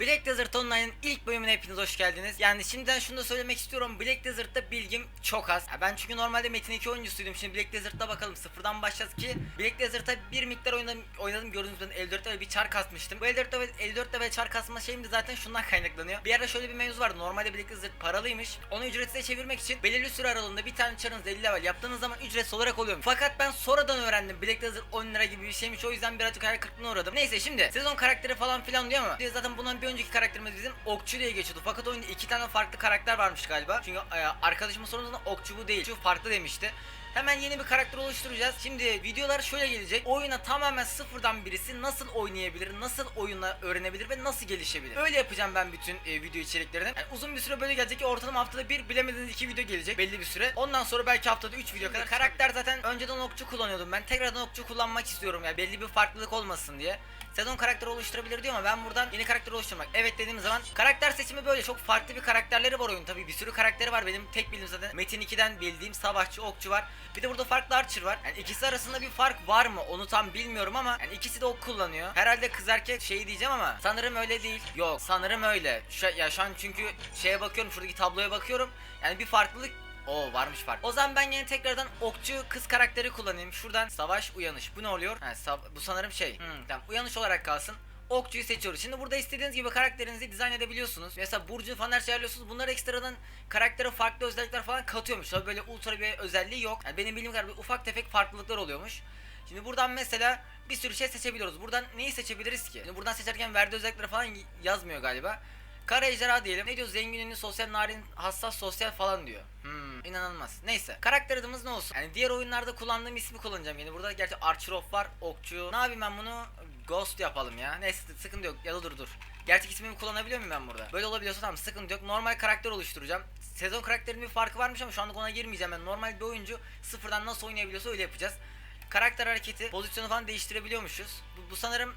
Black Desert Online'ın ilk bölümüne hepiniz hoş geldiniz. Yani şimdiden şunu da söylemek istiyorum. Black Desert'ta bilgim çok az. Ya ben çünkü normalde Metin 2 oyuncusuydum. Şimdi Black Desert'ta bakalım sıfırdan başlayacağız ki Black Desert'ta bir miktar oynadım, oynadım gördüğünüz ben 54'te ve bir çar kasmıştım. Bu 54'te ve 54'te ve çar kasma şeyim de zaten şundan kaynaklanıyor. Bir ara şöyle bir mevzu vardı. Normalde Black Desert paralıymış. Onu ücretsize çevirmek için belirli süre aralığında bir tane çarınız 50 level yaptığınız zaman ücretsiz olarak oluyormuş. Fakat ben sonradan öğrendim Black Desert 10 lira gibi bir şeymiş. O yüzden birazcık hayal kırıklığına uğradım. Neyse şimdi sezon karakteri falan filan diyor ama zaten bundan bir önceki karakterimiz bizim okçu diye geçiyordu. Fakat oyunda iki tane farklı karakter varmış galiba. Çünkü e, arkadaşımın sorduğunda okçu bu değil. Şu farklı demişti. Hemen yeni bir karakter oluşturacağız. Şimdi videolar şöyle gelecek. Oyuna tamamen sıfırdan birisi nasıl oynayabilir, nasıl oyunla öğrenebilir ve nasıl gelişebilir. Öyle yapacağım ben bütün e, video içeriklerini. Yani uzun bir süre böyle gelecek ortalama haftada bir bilemediğiniz iki video gelecek belli bir süre. Ondan sonra belki haftada 3 video kadar. Karakter zaten önceden okçu kullanıyordum ben. Tekrardan okçu kullanmak istiyorum ya belli bir farklılık olmasın diye. Sezon karakteri oluşturabilir diyor ama ben buradan yeni karakter oluşturmak. Evet dediğim zaman karakter seçimi böyle çok farklı bir karakterleri var oyun tabii bir sürü karakteri var benim tek bildiğim zaten Metin 2'den bildiğim savaşçı okçu var. Bir de burada farklı archer var. Yani ikisi arasında bir fark var mı onu tam bilmiyorum ama yani ikisi de ok kullanıyor. Herhalde kız erkek şey diyeceğim ama sanırım öyle değil. Yok sanırım öyle. Şu, ya şu an çünkü şeye bakıyorum şuradaki tabloya bakıyorum. Yani bir farklılık Oo varmış fark. O zaman ben yine tekrardan okçu kız karakteri kullanayım. Şuradan savaş uyanış. Bu ne oluyor? Ha, bu sanırım şey. Hmm, tamam uyanış olarak kalsın. Okçuyu seçiyoruz. Şimdi burada istediğiniz gibi karakterinizi dizayn edebiliyorsunuz. Mesela burcu falan her şey ayarlıyorsunuz. Bunlar ekstradan karaktere farklı özellikler falan katıyormuş. Tabii böyle ultra bir özelliği yok. Yani benim bildiğim kadar bir ufak tefek farklılıklar oluyormuş. Şimdi buradan mesela bir sürü şey seçebiliyoruz. Buradan neyi seçebiliriz ki? Şimdi buradan seçerken verdiği özellikleri falan yazmıyor galiba. Kara ejderha diyelim. Ne diyor? Zengin, ünlü, sosyal, narin, hassas, sosyal falan diyor. Hmm, inanılmaz. Neyse. Karakter adımız ne olsun? Yani diğer oyunlarda kullandığım ismi kullanacağım. Yani burada gerçi Archer of var, okçu. Ne yapayım ben bunu? Ghost yapalım ya. Neyse sıkıntı yok. Ya da dur dur. Gerçek ismimi kullanabiliyor muyum ben burada? Böyle olabiliyorsa tamam sıkıntı yok. Normal karakter oluşturacağım. Sezon karakterinin bir farkı varmış ama şu anlık ona girmeyeceğim. Ben normal bir oyuncu sıfırdan nasıl oynayabiliyorsa öyle yapacağız. Karakter hareketi, pozisyonu falan değiştirebiliyormuşuz. Bu, bu sanırım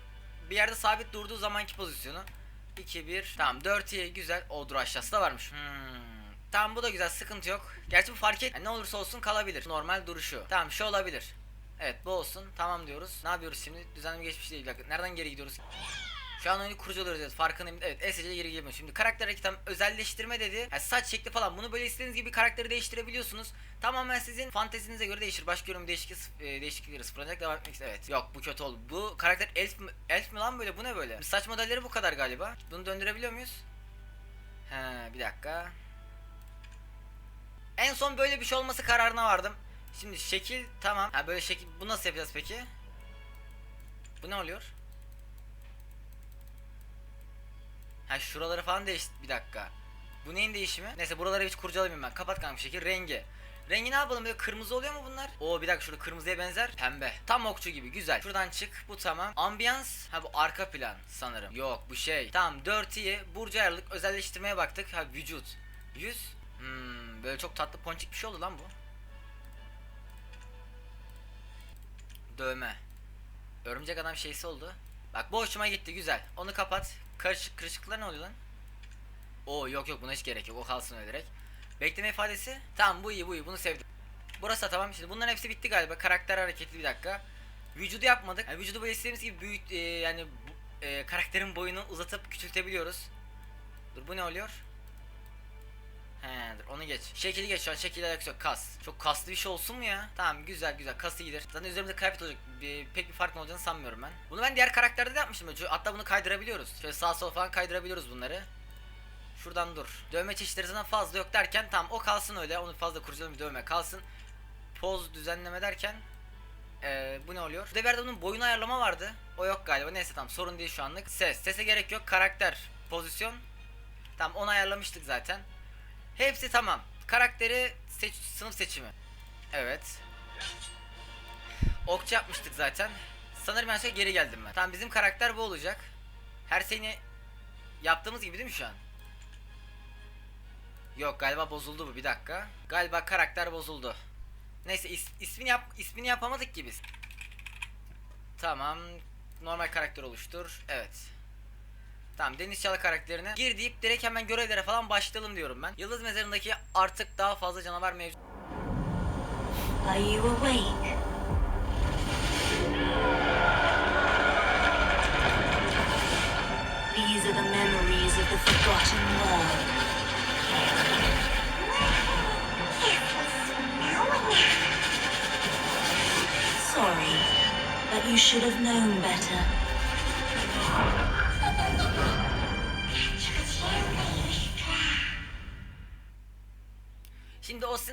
bir yerde sabit durduğu zamanki pozisyonu. 2 1 tamam 4 iyi güzel. O dur aşağısı da varmış. Hmm. Tamam bu da güzel sıkıntı yok. Gerçi bu fark et. Yani ne olursa olsun kalabilir. Normal duruşu. Tamam şu olabilir. Evet bu olsun. Tamam diyoruz. Ne yapıyoruz şimdi? Düzenli bir geçmiş değil. Nereden geri gidiyoruz? Şu an oyunu kurcalıyoruz evet farkındayım. Evet ESC'ye geri gelmiyor. Şimdi karakter tam özelleştirme dedi. Yani saç şekli falan bunu böyle istediğiniz gibi karakteri değiştirebiliyorsunuz. Tamamen sizin fantezinize göre değişir. Başka yorum değişik, e, değişiklikleri sıfırlanacak devam etmek ister- Evet. Yok bu kötü oldu. Bu karakter elf mi, elf mi lan böyle? Bu ne böyle? Saç modelleri bu kadar galiba. Bunu döndürebiliyor muyuz? He bir dakika. En son böyle bir şey olması kararına vardım. Şimdi şekil tamam. Ha böyle şekil bu nasıl yapacağız peki? Bu ne oluyor? Ha şuraları falan değiş bir dakika. Bu neyin değişimi? Neyse buraları hiç kurcalamayayım ben. Kapat kanka bir şekil rengi. Rengi ne yapalım böyle kırmızı oluyor mu bunlar? Oo bir dakika şurada kırmızıya benzer. Pembe. Tam okçu gibi güzel. Şuradan çık bu tamam. Ambiyans ha bu arka plan sanırım. Yok bu şey. Tamam dirty'yi burcu ayarlık özelleştirmeye baktık. Ha vücut. Yüz. Hmm, böyle çok tatlı ponçik bir şey oldu lan bu. Dövme. Örümcek adam şeysi oldu. Bak bu hoşuma gitti güzel. Onu kapat. Karışık kırışıklıklar ne oluyor lan? Oo yok yok buna hiç gerek yok. O kalsın öyle direkt. Bekleme ifadesi. Tamam bu iyi bu iyi bunu sevdim. Burası tamam. Şimdi bunların hepsi bitti galiba. Karakter hareketli bir dakika. Vücudu yapmadık. Yani vücudu böyle istediğimiz gibi büyüt e, yani e, karakterin boyunu uzatıp küçültebiliyoruz. Dur bu ne oluyor? He onu geç. Şekili geç şu an şekil alakası yok kas. Çok kaslı bir şey olsun mu ya? Tamam güzel güzel kası iyidir. Zaten üzerimizde kıyafet olacak. Bir, pek bir fark olacağını sanmıyorum ben. Bunu ben diğer karakterde de yapmıştım. Böyle. Hatta bunu kaydırabiliyoruz. Şöyle sağa sola falan kaydırabiliyoruz bunları. Şuradan dur. Dövme çeşitleri zaten fazla yok derken tamam o kalsın öyle. Onu fazla kurcalayalım dövme kalsın. Poz düzenleme derken ee, bu ne oluyor? Burada bir yerde bunun boyunu ayarlama vardı. O yok galiba. Neyse tamam sorun değil şu anlık. Ses. Sese gerek yok. Karakter. Pozisyon. Tamam onu ayarlamıştık zaten. Hepsi tamam. Karakteri seç sınıf seçimi. Evet. Okçu yapmıştık zaten. Sanırım her şey geri geldim ben. Tamam bizim karakter bu olacak. Her şeyini yaptığımız gibi değil mi şu an? Yok galiba bozuldu bu bir dakika. Galiba karakter bozuldu. Neyse is, ismini yap ismini yapamadık ki biz. Tamam. Normal karakter oluştur. Evet. Tamam Deniz Çağla karakterine gir deyip direkt hemen görevlere falan başlayalım diyorum ben. Yıldız mezarındaki artık daha fazla canavar mevcut. Are you awake? These are the memories forgotten world. Sorry, but you should have known better.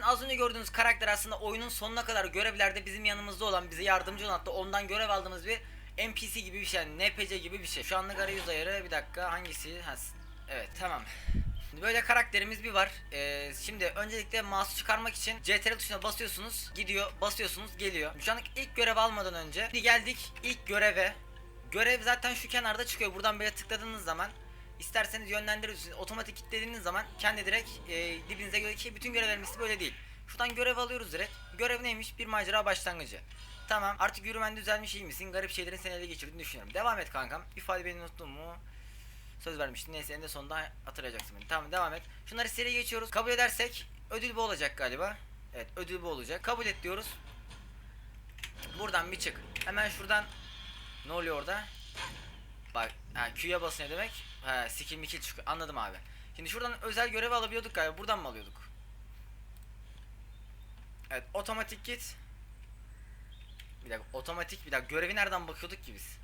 Az önce gördüğünüz karakter aslında oyunun sonuna kadar görevlerde bizim yanımızda olan, bize yardımcı olan hatta ondan görev aldığımız bir NPC gibi bir şey yani NPC gibi bir şey. Şu anlık arayüz ayarı bir dakika hangisi? Ha, evet tamam. Böyle karakterimiz bir var. Ee, şimdi öncelikle mouse çıkarmak için CTRL tuşuna basıyorsunuz, gidiyor, basıyorsunuz, geliyor. Şu anlık ilk görev almadan önce geldik ilk göreve. Görev zaten şu kenarda çıkıyor. Buradan böyle tıkladığınız zaman isterseniz yönlendiriyorsunuz. Otomatik kilitlediğiniz zaman kendi direkt e, dibinize göre ki bütün görevlerimiz böyle değil. Şuradan görev alıyoruz direkt. Görev neymiş? Bir macera başlangıcı. Tamam artık yürümen düzelmiş iyi misin? Garip şeylerin seni ele geçirdiğini düşünüyorum. Devam et kankam. İfade beni unuttun mu? Söz vermiştin. Neyse en de sonunda hatırlayacaksın beni. Tamam devam et. Şunları seri geçiyoruz. Kabul edersek ödül bu olacak galiba. Evet ödül bu olacak. Kabul et diyoruz. Buradan bir çık. Hemen şuradan ne oluyor orada? Bak ha, Q'ya basın ne demek? Ha, skill mikil çıkıyor. Anladım abi. Şimdi şuradan özel görevi alabiliyorduk galiba. Buradan mı alıyorduk? Evet otomatik git. Bir dakika otomatik bir dakika görevi nereden bakıyorduk ki biz?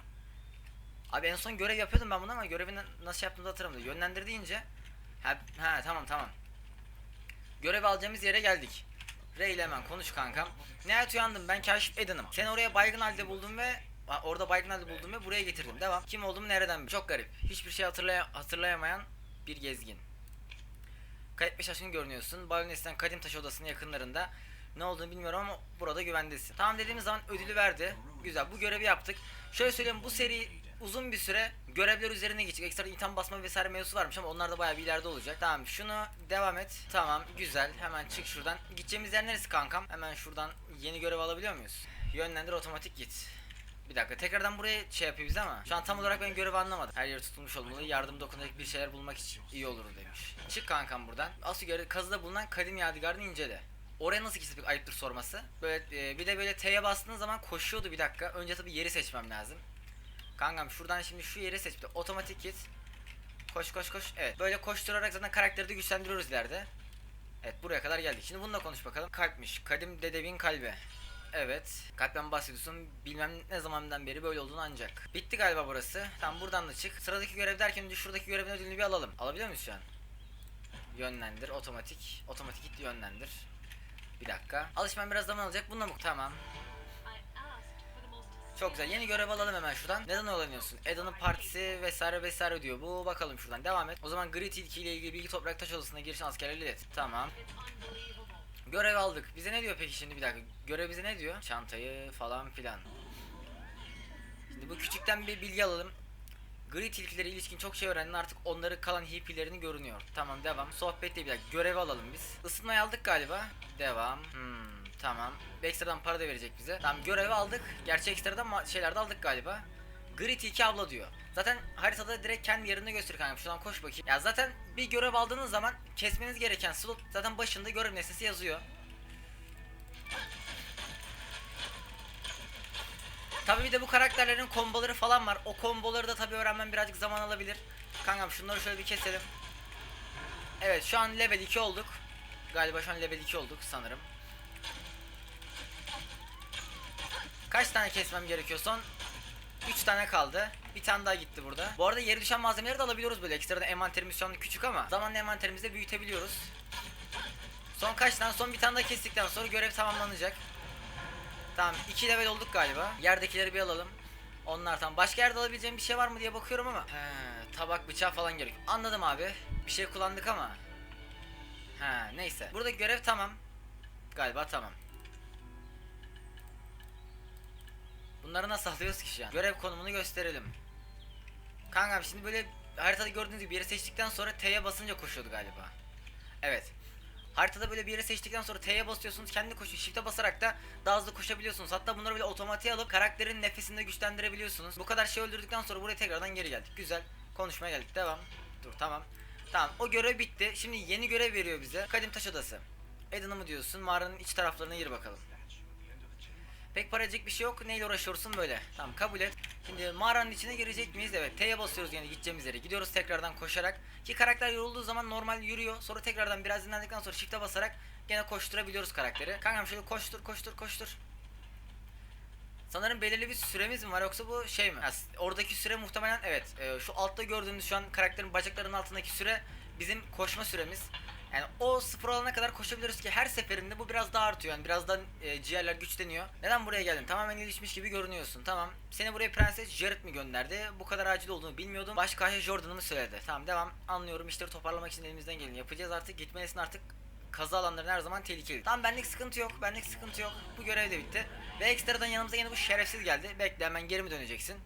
Abi en son görev yapıyordum ben bunu ama görevi na- nasıl yaptığımı hatırlamıyorum. Yönlendir deyince ha, tamam tamam. Görev alacağımız yere geldik. Ray ile hemen konuş kankam. Nihayet uyandım ben Kaşif Eden'ım. Seni oraya baygın halde buldum ve orada halde buldum ve buraya getirdim. Devam. Kim olduğumu nereden Çok garip. Hiçbir şey hatırlaya hatırlayamayan bir gezgin. Kayıp ve şaşkın görünüyorsun. Baronesi'nden kadim taş odasının yakınlarında. Ne olduğunu bilmiyorum ama burada güvendesin. Tamam dediğimiz zaman ödülü verdi. Güzel. Bu görevi yaptık. Şöyle söyleyeyim bu seri uzun bir süre görevler üzerine geçecek. Ekstra item basma vesaire mevzusu varmış ama onlar da bayağı bir ileride olacak. Tamam şunu devam et. Tamam güzel. Hemen çık şuradan. Gideceğimiz yer neresi kankam? Hemen şuradan yeni görev alabiliyor muyuz? Yönlendir otomatik git. Bir dakika tekrardan buraya şey yapıyor bize ama şu an tam olarak ben görevi anlamadım. Her yer tutulmuş olmalı. Yardım dokunacak bir şeyler bulmak için iyi olur demiş. Çık kankam buradan. Asıl görev kazıda bulunan kadim yadigarını incele. Oraya nasıl gittik ayıptır sorması. Böyle e, bir de böyle T'ye bastığın zaman koşuyordu bir dakika. Önce tabii yeri seçmem lazım. Kankam şuradan şimdi şu yeri seç. Otomatik git. Koş koş koş. Evet. Böyle koşturarak zaten karakteri de güçlendiriyoruz ileride. Evet buraya kadar geldik. Şimdi bununla konuş bakalım. Kalpmiş. Kadim dedevin kalbi. Evet. Kalpten bahsediyorsun. Bilmem ne zamandan beri böyle olduğunu ancak. Bitti galiba burası. Tamam buradan da çık. Sıradaki görev derken önce şuradaki görevin ödülünü bir alalım. Alabiliyor muyuz şu an? Yönlendir. Otomatik. Otomatik git yönlendir. Bir dakika. Alışmam biraz zaman alacak. Bununla mı? Tamam. Çok güzel. Yeni görev alalım hemen şuradan. Neden oynanıyorsun? Edan'ın partisi vesaire vesaire diyor. Bu bakalım şuradan. Devam et. O zaman Grid Tilki ile ilgili bilgi toprak taş odasına girişen askerleri ilet. Tamam. Görev aldık. Bize ne diyor peki şimdi bir dakika. Görev bize ne diyor? Çantayı falan filan. Şimdi bu küçükten bir bilgi alalım. Gri tilkilere ilişkin çok şey öğrendin artık onları kalan hippilerini görünüyor. Tamam devam. Sohbette bir dakika görev alalım biz. Isınmayı aldık galiba. Devam. Hmm, tamam. Ekstradan para da verecek bize. Tamam görevi aldık. Gerçi ekstradan şeyler de aldık galiba. Gri tilki abla diyor. Zaten haritada direkt kendi yerinde gösteriyor kanka. Şuradan koş bakayım. Ya zaten bir görev aldığınız zaman kesmeniz gereken slot zaten başında görev nesnesi yazıyor. Tabii bir de bu karakterlerin komboları falan var. O komboları da tabii öğrenmem birazcık zaman alabilir. Kankam şunları şöyle bir keselim. Evet şu an level 2 olduk. Galiba şu an level 2 olduk sanırım. Kaç tane kesmem gerekiyor son? 3 tane kaldı. Bir tane daha gitti burada. Bu arada yere düşen malzemeleri de alabiliyoruz böyle. Ekstradan envanterimiz şu anda küçük ama zamanla envanterimizi de büyütebiliyoruz. Son kaç tane? Son bir tane daha kestikten sonra görev tamamlanacak. Tamam 2 level olduk galiba. Yerdekileri bir alalım. Onlar tamam. Başka yerde alabileceğim bir şey var mı diye bakıyorum ama. He, tabak bıçağı falan gerek. Anladım abi. Bir şey kullandık ama. He, neyse. Burada görev tamam. Galiba tamam. Bunları nasıl alıyoruz ki şu an? Görev konumunu gösterelim. Kankam şimdi böyle haritada gördüğünüz gibi bir yeri seçtikten sonra T'ye basınca koşuyordu galiba. Evet. Haritada böyle bir yere seçtikten sonra T'ye basıyorsunuz kendi koşuyor. Shift'e basarak da daha hızlı koşabiliyorsunuz. Hatta bunları bile otomatiğe alıp karakterin nefesini de güçlendirebiliyorsunuz. Bu kadar şey öldürdükten sonra buraya tekrardan geri geldik. Güzel. Konuşmaya geldik. Devam. Dur tamam. Tamam o görev bitti. Şimdi yeni görev veriyor bize. Kadim Taş Odası. Eden'ı mı diyorsun? Mağaranın iç taraflarına gir bakalım. Pek para edecek bir şey yok. Neyle uğraşıyorsun böyle? Tamam kabul et. Şimdi mağaranın içine girecek miyiz? Evet. T'ye basıyoruz yani gideceğimiz yere. Gidiyoruz tekrardan koşarak. Ki karakter yorulduğu zaman normal yürüyor. Sonra tekrardan biraz dinlendikten sonra shift'e basarak gene koşturabiliyoruz karakteri. Kankam şöyle koştur koştur koştur. Sanırım belirli bir süremiz mi var yoksa bu şey mi? S- oradaki süre muhtemelen evet. e, şu altta gördüğünüz şu an karakterin bacaklarının altındaki süre bizim koşma süremiz. Yani o sıfır olana kadar koşabiliriz ki her seferinde bu biraz daha artıyor. Yani birazdan e, ciğerler güçleniyor. Neden buraya geldin? Tamamen gelişmiş gibi görünüyorsun. Tamam. Seni buraya Prenses Jared mi gönderdi? Bu kadar acil olduğunu bilmiyordum. Başka Aya Jordan'ı mı söyledi? Tamam devam. Anlıyorum. İşleri toparlamak için elimizden geleni yapacağız artık. Gitmelisin artık kazı alanları her zaman tehlikeli. Tamam benlik sıkıntı yok. Benlik sıkıntı yok. Bu görev de bitti. Ve ekstradan yanımıza yine bu şerefsiz geldi. Bekle hemen geri mi döneceksin?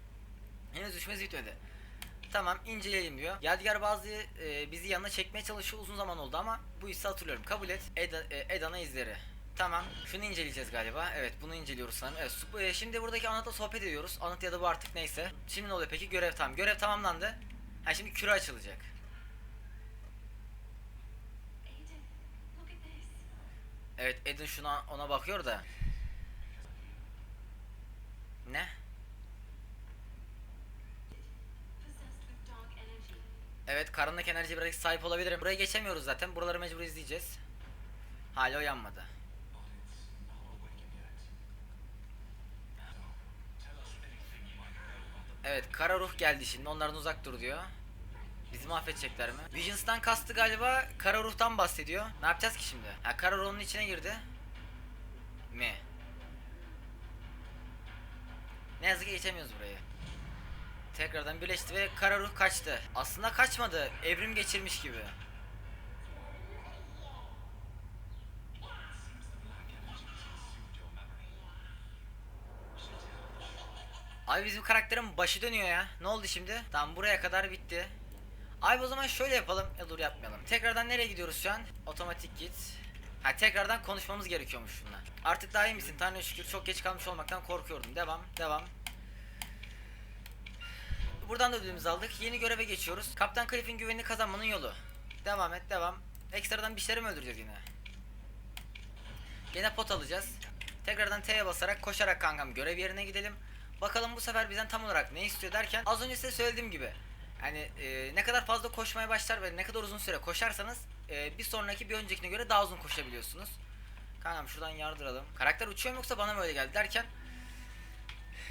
Henüz düşmesi bitmedi. Tamam inceleyelim diyor. Yadigar bazı e, bizi yanına çekmeye çalışıyor uzun zaman oldu ama bu hissi hatırlıyorum. Kabul et. Eda, e, Edana izleri. Tamam. Şunu inceleyeceğiz galiba. Evet bunu inceliyoruz sanırım. Evet, e, şimdi buradaki Anıt'la sohbet ediyoruz. Anıt ya da bu artık neyse. Şimdi ne oluyor peki? Görev tamam. Görev tamamlandı. Ha şimdi küre açılacak. Evet Edin şuna ona bakıyor da. Ne? Evet karanlık enerji biraz sahip olabilirim. Buraya geçemiyoruz zaten. Buraları mecbur izleyeceğiz. Hala uyanmadı. Evet kara ruh geldi şimdi onlardan uzak dur diyor. Bizi mahvedecekler mi? Visions'tan kastı galiba kara ruhtan bahsediyor. Ne yapacağız ki şimdi? Ha kara ruhun içine girdi. Mi? Ne yazık ki geçemiyoruz burayı. Tekrardan birleşti ve kara ruh kaçtı. Aslında kaçmadı. Evrim geçirmiş gibi. Abi bizim karakterin başı dönüyor ya. Ne oldu şimdi? Tamam buraya kadar bitti. Abi o zaman şöyle yapalım. Ya dur yapmayalım. Tekrardan nereye gidiyoruz şu an? Otomatik git. Ha tekrardan konuşmamız gerekiyormuş şunlar. Artık daha iyi misin? Tanrı'ya şükür çok geç kalmış olmaktan korkuyordum. Devam, devam. Buradan da ödülümüzü aldık. Yeni göreve geçiyoruz. Kaptan Cliff'in güvenini kazanmanın yolu. Devam et, devam. Ekstradan bir şeyleri mi öldüreceğiz yine? Gene pot alacağız. Tekrardan T'ye basarak koşarak kankam görev yerine gidelim. Bakalım bu sefer bizden tam olarak ne istiyor derken az önce size söylediğim gibi yani e, ne kadar fazla koşmaya başlar ve ne kadar uzun süre koşarsanız e, bir sonraki bir öncekine göre daha uzun koşabiliyorsunuz. Kankam şuradan yardıralım. Karakter uçuyor mu yoksa bana mı öyle geldi derken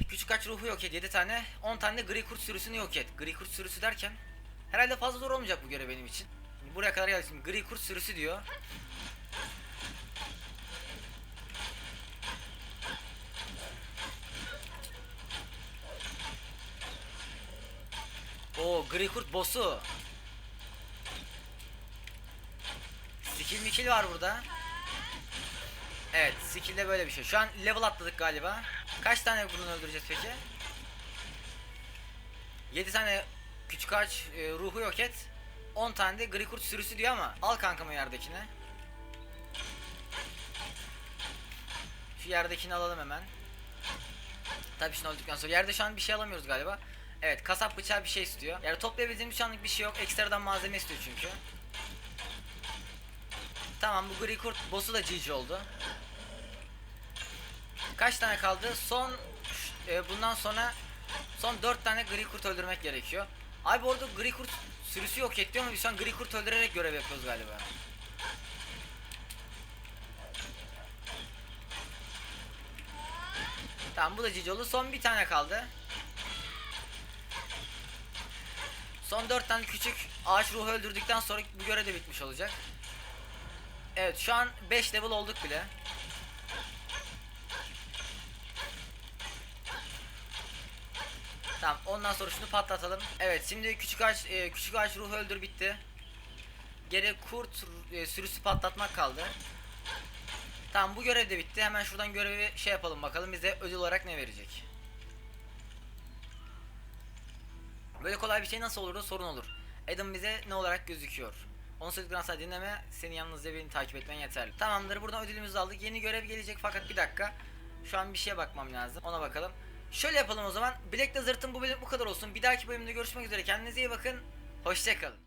Küçük kaç ruhu yok et 7 tane 10 tane de gri kurt sürüsünü yok et. Gri kurt sürüsü derken herhalde fazla zor olmayacak bu görev benim için. Buraya kadar geldik şimdi gri kurt sürüsü diyor. O gri kurt boss'u. Skill mikil var burada. Evet, skill'de böyle bir şey. Şu an level atladık galiba. Kaç tane bunun öldüreceğiz peki? 7 tane küçük ağaç e, ruhu yok et. 10 tane de gri kurt sürüsü diyor ama al kankamı yerdekine. Şu yerdekini alalım hemen. Tabii şimdi öldükten sonra yerde şu an bir şey alamıyoruz galiba. Evet kasap bıçağı bir şey istiyor. Yani toplayabildiğimiz şu anlık bir şey yok. Ekstradan malzeme istiyor çünkü. Tamam bu gri kurt boss'u da GG oldu. Kaç tane kaldı? Son e, bundan sonra son 4 tane gri kurt öldürmek gerekiyor. Abi orada gri kurt sürüsü yok etti ama biz şu an gri kurt öldürerek görev yapıyoruz galiba. Tamam bu da cici oldu. Son bir tane kaldı. Son 4 tane küçük ağaç ruhu öldürdükten sonra bu görev de bitmiş olacak. Evet şu an 5 level olduk bile. Tamam ondan sonra şunu patlatalım. Evet şimdi küçük ağaç e, küçük ağaç ruhu öldür bitti. Geri kurt e, sürüsü patlatmak kaldı. Tamam bu görev de bitti. Hemen şuradan görevi şey yapalım bakalım bize ödül olarak ne verecek. Böyle kolay bir şey nasıl olur da sorun olur. Adam bize ne olarak gözüküyor. Onu söyledikten dinleme, seni yalnızca beni takip etmen yeterli. Tamamdır, buradan ödülümüzü aldık. Yeni görev gelecek fakat bir dakika. Şu an bir şeye bakmam lazım. Ona bakalım. Şöyle yapalım o zaman. Black Desert'ın bu bölüm bu kadar olsun. Bir dahaki bölümde görüşmek üzere. Kendinize iyi bakın. Hoşçakalın.